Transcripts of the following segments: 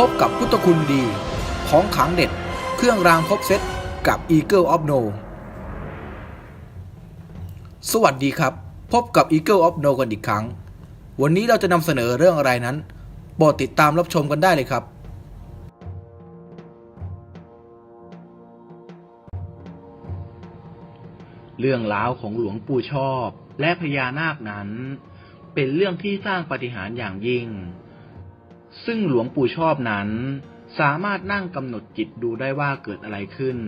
พบกับพุทธคุณดี ของขังเด็ด เครื่องรางครบเซตกับ Eagle of No สวัสดีครับ พบกับ Eagle of No กันอีกครั้ง วันนี้เราจะนำเสนอเรื่องอะไรนั้นโปรดติดตามรับชมกันได้เลยครับเรื่องราวของหลวงปู่ชอบและพญานาคนั้น เป็นเรื่องที่สร้างปาฏิหาริย์อย่างยิ่ง ซึ่งหลวงปู่ชอบนั้น สามารถนั่งกำหนดจิตดูได้ว่าเกิดอะไรขึ้น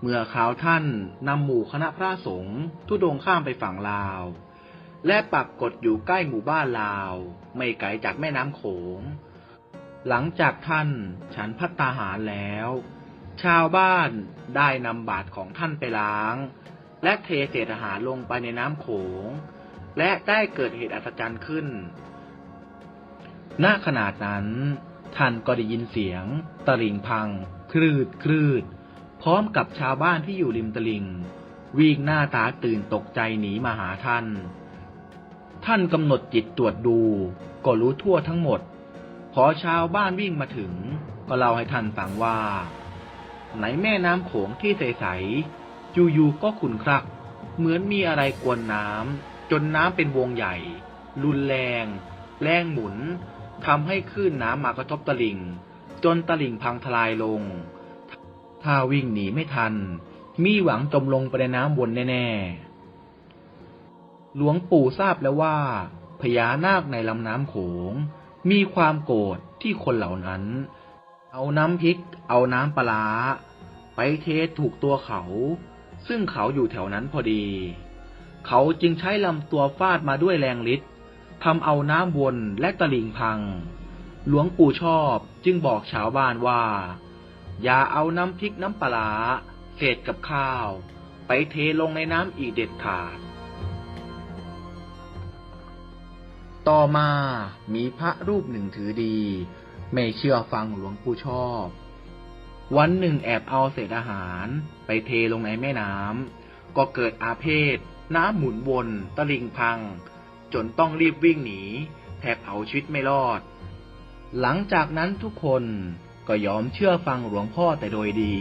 เมื่อข่าวท่านนำหมู่คณะพระสงฆ์ทุดงข้ามไปฝั่งลาว และปักกฏอยู่ใกล้หมู่บ้านลาว ไม่ไกลจากแม่น้ำโขง หลังจากท่านฉันพัตตาหารแล้ว ชาวบ้านได้นำบาตรของท่านไปล้าง และเทเศษอาหารลงไปในน้ำโขง และได้เกิดเหตุอัศจรรย์ขึ้น ณขนาดนั้น ท่านก็ได้ยินเสียง ตะลิงพัง คลืดคลืด พร้อมกับชาวบ้านที่อยู่ริมตลิง วิ่งหน้าตาตื่นตกใจหนีมาหาท่าน ท่านกำหนดจิตตรวจดู ก็รู้ทั่วทั้งหมด พอชาวบ้านวิ่งมาถึง ก็เล่าให้ท่านฟังว่า ไหนแม่น้ำโขงที่ใสๆอยู่ๆก็ขุ่นคลัก เหมือนมีอะไรกวนน้ำจนน้ำเป็นวงใหญ่ รุนแรง แรงหมุน ทำให้คลื่นน้ำมากระทบตลิ่ง จนตลิ่งพังทลายลง ถ้าวิ่งหนีไม่ทัน มีหวังจมลงไปในน้ำวนแน่ๆ หลวงปู่ทราบแล้วว่า พญานาคในลำน้ำโขง มีความโกรธที่คนเหล่านั้น เอาน้ำพริก เอาน้ำปลาร้าไปเทถูกตัวเขา ซึ่งเขาอยู่แถวนั้นพอดี เขาจึงใช้ลำตัวฟาดมาด้วยแรงฤทธิ์ ทำเอาน้ำวนและตลิ่งพัง หลวงปู่ชอบจึงบอกชาวบ้านว่า อย่าเอาน้ำพริกน้ำปลาเศษกับข้าว ไปเทลงในน้ำอีกเด็ดขาด ต่อมามีพระรูปหนึ่งถือดี ไม่เชื่อฟังหลวงปู่ชอบ วันหนึ่งแอบเอาเศษอาหารไปเทลงในแม่น้ำก็เกิดอาเพศน้ำหมุนวนตะลิงพัง จนต้องรีบวิ่งหนี แทบเอาชีวิตไม่รอด หลังจากนั้นทุกคนก็ยอมเชื่อฟังหลวงพ่อแต่โดยดี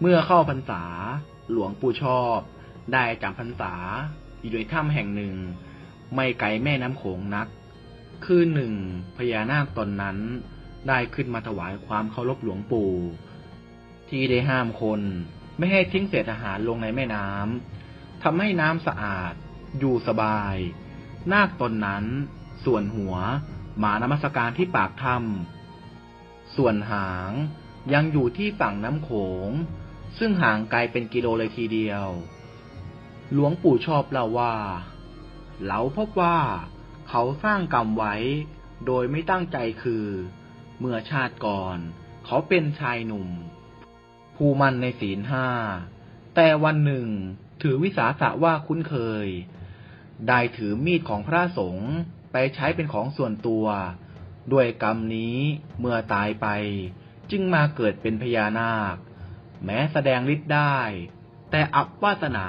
เมื่อเข้าพรรษา หลวงปู่ชอบ ได้จำพรรษา อยู่ในถ้ำแห่งหนึ่ง ไม่ไกลแม่น้ำโขงนัก คืนหนึ่งพญานาคตนนั้น ได้ขึ้นมาถวายความเคารพหลวงปู่ ที่ได้ห้ามคนไม่ให้ทิ้งเศษอาหารลงในแม่น้ำ ทำให้น้ำสะอาด อยู่สบาย นาคตนนั้น ส่วนหัว หมานมัสการที่ปากถ้ำส่วนหาง ยังอยู่ที่ฝั่งน้ำโขง ซึ่งห่างไกลเป็นกิโลเลยทีเดียว หลวงปู่ชอบเล่าว่าเราพบว่าเขาสร้างกรรมไว้ โดยไม่ตั้งใจคือ เมื่อชาติก่อน เขาเป็นชายหนุ่ม ผู้มันในศีลห้า แต่วันหนึ่ง ถือวิสาสะว่าคุ้นเคย ได้ถือมีดของพระสงฆ์ไปใช้เป็นของส่วนตัว ด้วยกรรมนี้เมื่อตายไป จึงมาเกิดเป็นพญานาค แม้แสดงฤทธิ์ได้ แต่อับวาสนา